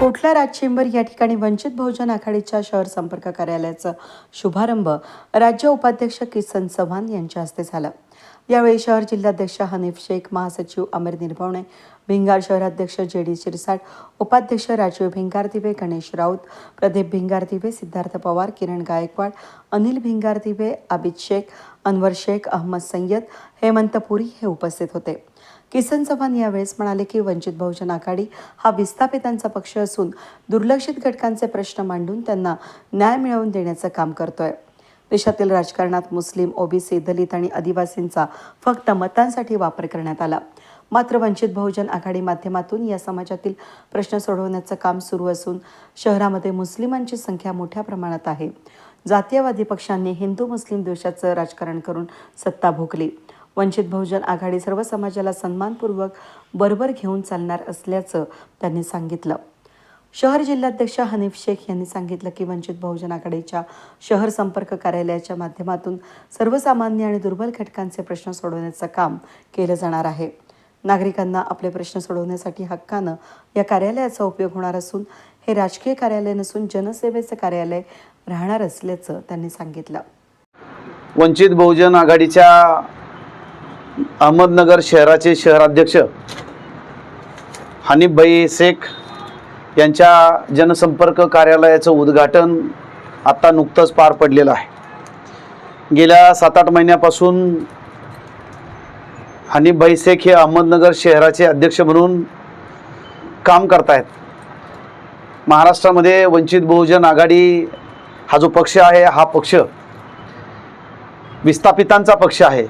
कोठला राजचेंबर या ठिकाणी वंचित बहुजन आघाडीच्या शहर संपर्क कार्यालयाचा शुभारंभ राज्य उपाध्यक्ष किसन चव्हाण यांच्या हस्ते झाला. यावेळी शहर जिल्हाध्यक्ष हनीफ शेख महासचिव अमीर निरभवणे भिंगार शहराध्यक्ष जे डी शिरसाट उपाध्यक्ष राजीव भिंगार दिवे गणेश राऊत प्रदीप भिंगार दिवे सिद्धार्थ पवार किरण गायकवाड अनिल भिंगार दिवे आबिद शेख अनवर शेख अहमद सय्यद हेमंत पुरी हे उपस्थित होते. किसन चव्हाण यावेळेस म्हणाले की वंचित बहुजन आघाडी हा विस्थापितांचा पक्ष असून दुर्लक्षित घटकांचे प्रश्न मांडून त्यांना न्याय मिळवून देण्याचं काम करतोय. देशातील राजकारणात मुस्लिम ओबीसी दलित आणि आदिवासींचा फक्त मतांसाठी वापर करण्यात आला. मात्र वंचित बहुजन आघाडी माध्यमातून या समाजातील प्रश्न सोडवण्याचं काम सुरू असून शहरामध्ये मुस्लिमांची संख्या मोठ्या प्रमाणात आहे. जातीयवादी पक्षांनी हिंदू मुस्लिम द्वेषाचं राजकारण करून सत्ता भोगली. वंचित बहुजन आघाडी सर्व समाजाला सन्मानपूर्वक बरोबर घेऊन चालणार असल्याचं त्यांनी सांगितलं. शहर जिल्हाध्यक्ष हनीफ शेख यांनी सांगितलं की वंचित बहुजन आघाडीच्या शहर संपर्क कार्यालयाच्या माध्यमातून सर्वसामान्य आणि दुर्बल घटकांचे प्रश्न सोडवण्याचं काम केलं जाणार आहे. नागरिकांना आपले प्रश्न सोडवण्यासाठी हक्कानं या कार्यालयाचा उपयोग होणार असून हे राजकीय कार्यालय नसून जनसेवेचं कार्यालय राहणार असल्याचं त्यांनी सांगितलं. वंचित बहुजन आघाडीच्या अहमदनगर शहराचे शहराध्यक्ष हनीफभाई शेख यांच्या जनसंपर्क कार्यालयाचं उद्घाटन आत्ता नुकतंच पार पडलेलं आहे. गेल्या सात आठ महिन्यापासून हनीफभाई शेख हे अहमदनगर शहराचे अध्यक्ष म्हणून काम करतायत. महाराष्ट्रामध्ये वंचित बहुजन आघाडी हा जो पक्ष आहे हा पक्ष विस्थापितांचा पक्ष आहे.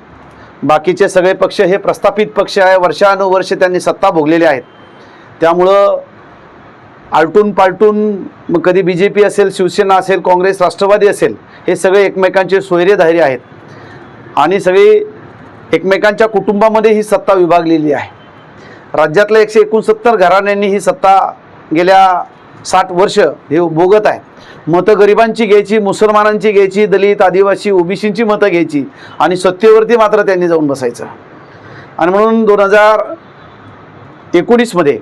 बाकीचे सगळे पक्ष हे प्रस्थापित पक्ष आहे. वर्षानुवर्षे त्यांनी सत्ता भोगलेली आहेत. त्यामुळं आलटून पालटून मग कधी बी जे पी असेल शिवसेना असेल काँग्रेस राष्ट्रवादी असेल हे सगळे एकमेकांचे सोयरे धायरे आहेत. आणि सगळी एकमेकांच्या कुटुंबामध्ये ही सत्ता विभागलेली आहे. राज्यातल्या एकशे एकोणसत्तर घराण्यांनी ही सत्ता गेल्या साठ वर्ष हे भोगत आहे मतं गरिबांची घ्यायची मुसलमानांची घ्यायची दलित आदिवासी ओबीसींची मतं घ्यायची आणि सत्तेवरती मात्र त्यांनी जाऊन बसायचं. आणि म्हणून दोन हजार एकोणीसमध्ये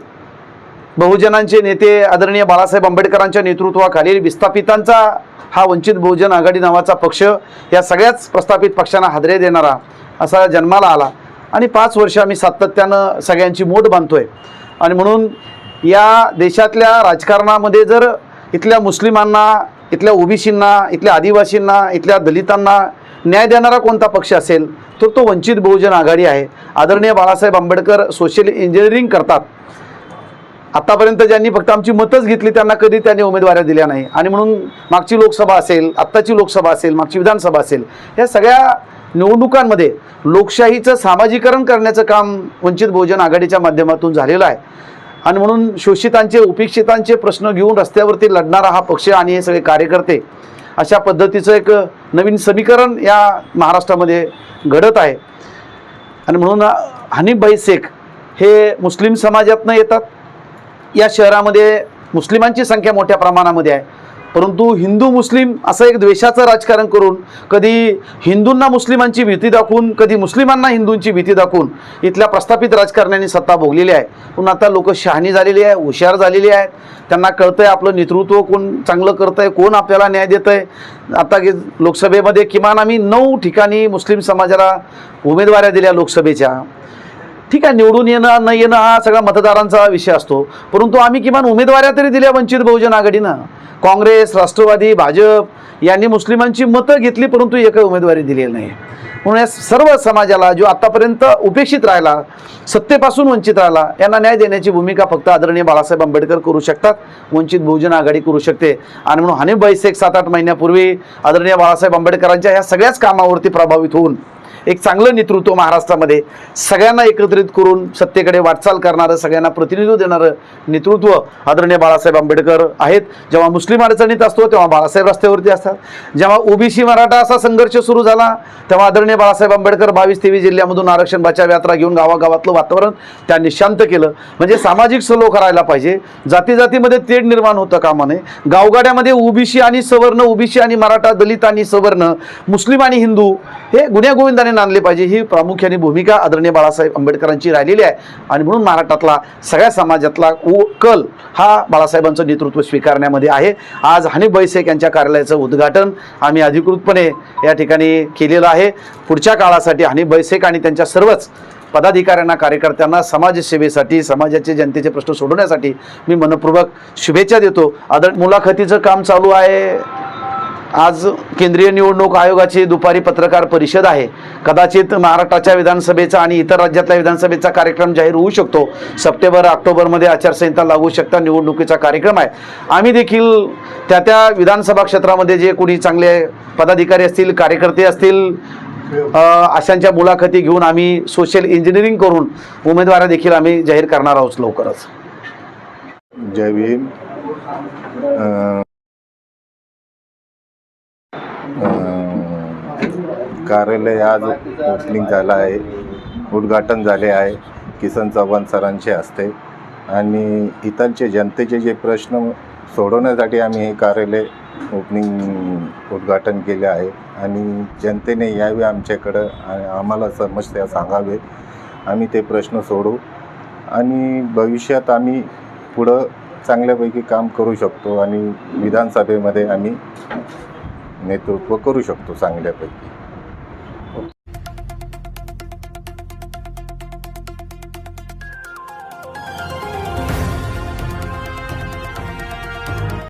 बहुजनांचे नेते आदरणीय बाळासाहेब आंबेडकरांच्या नेतृत्वाखालील विस्थापितांचा हा वंचित बहुजन आघाडी नावाचा पक्ष या सगळ्याच प्रस्थापित पक्षांना हादरे देणारा असा जन्माला आला. आणि पाच वर्ष आम्ही सातत्यानं सगळ्यांची मोठ बांधतोय. आणि म्हणून या देशातल्या राजकारणामध्ये जर इथल्या मुस्लिमांना इथल्या ओबीसींना इथल्या आदिवासींना इथल्या दलितांना न्याय देणारा कोणता पक्ष असेल तर तो वंचित बहुजन आघाडी आहे. आदरणीय बाळासाहेब आंबेडकर सोशल इंजिनिअरिंग करतात. आत्तापर्यंत ज्यांनी फक्त आमची मतच घेतली त्यांना कधी त्यांनी उमेदवाऱ्या दिल्या नाही. आणि म्हणून मागची लोकसभा असेल आत्ताची लोकसभा असेल मागची विधानसभा असेल या सगळ्या निवडणुकांमध्ये लोकशाहीचं सामाजीकरण करण्याचं काम वंचित बहुजन आघाडीच्या माध्यमातून झालेलं आहे. आणि म्हणून शोषितांचे उपेक्षितांचे प्रश्न घेऊन रस्त्यावरती लढणारा हा पक्ष आणि हे सगळे कार्यकर्ते अशा पद्धतीचं एक नवीन समीकरण या महाराष्ट्रामध्ये घडत आहे. आणि म्हणून हनीफभाई शेख हे मुस्लिम समाजातनं येतात. या शहरामध्ये मुस्लिमांची संख्या मोठ्या प्रमाणामध्ये आहे. परंतु हिंदू मुस्लिम असं एक द्वेषाचं राजकारण करून कधी हिंदूंना मुस्लिमांची भीती दाखवून कधी मुस्लिमांना हिंदूंची भीती दाखवून इथल्या प्रस्थापित राजकारण्यांनी सत्ता भोगलेली आहे. पण आता लोक शहाणी झालेली आहे हुशार झालेली आहेत. त्यांना कळतं आहे आपलं नेतृत्व कोण चांगलं करतंय कोण आपल्याला न्याय देतंय. आता गे- लोकसभेमध्ये किमान आम्ही नऊ ठिकाणी मुस्लिम समाजाला उमेदवाऱ्या दिल्या लोकसभेच्या. ठीक आहे निवडून येणं न येणं हा सगळा मतदारांचा विषय असतो. परंतु आम्ही किमान उमेदवाऱ्या तरी दिल्या वंचित बहुजन आघाडीनं. काँग्रेस राष्ट्रवादी भाजप यांनी मुस्लिमांची मतं घेतली परंतु एकही उमेदवारी दिलेली नाही. म्हणून या सर्व समाजाला जो आतापर्यंत उपेक्षित राहिला सत्तेपासून वंचित राहिला यांना न्याय देण्याची भूमिका फक्त आदरणीय बाळासाहेब आंबेडकर करू शकतात वंचित बहुजन आघाडी करू शकते. आणि म्हणून हनीफभाई शेख सात आठ महिन्यापूर्वी आदरणीय बाळासाहेब आंबेडकरांच्या ह्या सगळ्याच कामावरती प्रभावित होऊन एक चांगलं नेतृत्व महाराष्ट्रामध्ये सगळ्यांना एकत्रित करून सत्तेकडे वाटचाल करणारं सगळ्यांना प्रतिनिधित्व देणारं नेतृत्व आदरणीय बाळासाहेब आंबेडकर आहेत. जेव्हा मुस्लिम अडचणीत असतो तेव्हा बाळासाहेब रस्त्यावरती असतात. जेव्हा ओबीसी मराठा असा संघर्ष सुरू झाला तेव्हा आदरणीय बाळासाहेब आंबेडकर बावीस तेवीस जिल्ह्यामधून आरक्षण बचाव यात्रा घेऊन गावागावातलं वातावरण त्यांनी शांत केलं. म्हणजे सामाजिक सलो करायला पाहिजे. जाती जातीमध्ये तेढ निर्माण होतं कामा नये गावगाड्यामध्ये ओबीसी आणि सवर्ण ओबीसी आणि मराठा दलित आणि सवर्ण मुस्लिम आणि हिंदू हे गुन्ह्यागोविंदाने नवीन आणले पाहिजे. ही प्रामुख्याने भूमिका आदरणीय बाळासाहेब आंबेडकरांची राहिलेली आहे. आणि म्हणून महाराष्ट्रातला सगळ्या समाजातला उ कल हा बाळासाहेबांचं नेतृत्व स्वीकारण्यामध्ये आहे. आज हनी बैसेक यांच्या कार्यालयाचं उद्घाटन आम्ही अधिकृतपणे या ठिकाणी केलेलं आहे. पुढच्या काळासाठी हनीफ बैसेक आणि त्यांच्या सर्वच पदाधिकाऱ्यांना कार्यकर्त्यांना समाजसेवेसाठी समाजाचे जनतेचे प्रश्न सोडवण्यासाठी मी मनपूर्वक शुभेच्छा देतो. आदर मुलाखतीचं काम चालू आहे. आज केंद्रीय निवडणूक आयोगाची दुपारी पत्रकार परिषद आहे. कदाचित महाराष्ट्राच्या विधानसभेचा आणि इतर राज्यातल्या विधानसभेचा कार्यक्रम जाहीर होऊ शकतो. सप्टेंबर ऑक्टोबरमध्ये आचारसंहिता लागू शकता निवडणुकीचा कार्यक्रम आहे. आम्ही देखील त्या त्या विधानसभा क्षेत्रामध्ये जे कोणी चांगले पदाधिकारी असतील कार्यकर्ते असतील अशांच्या मुलाखती घेऊन आम्ही सोशल इंजिनिअरिंग करून उमेदवार देखील आम्ही जाहीर करणार आहोत लवकरच. जय भीम. कार्यालय आज ओपनिंग झालं आहे. उद्घाटन झाले आहे. किसन चव्हाण सरांचे असते आणि इथलचे जनतेचे जे प्रश्न सोडवण्यासाठी आम्ही हे कार्यालय ओपनिंग उद्घाटन केले आहे. आणि जनतेने यावे आमच्याकडं. आणि आम्हाला समस्या सांगावे. आम्ही ते प्रश्न सोडू. आणि भविष्यात आम्ही पुढं चांगल्यापैकी काम करू शकतो. आणि विधानसभेमध्ये आम्ही नेतृत्व करू शकतो चांगल्यापैकी.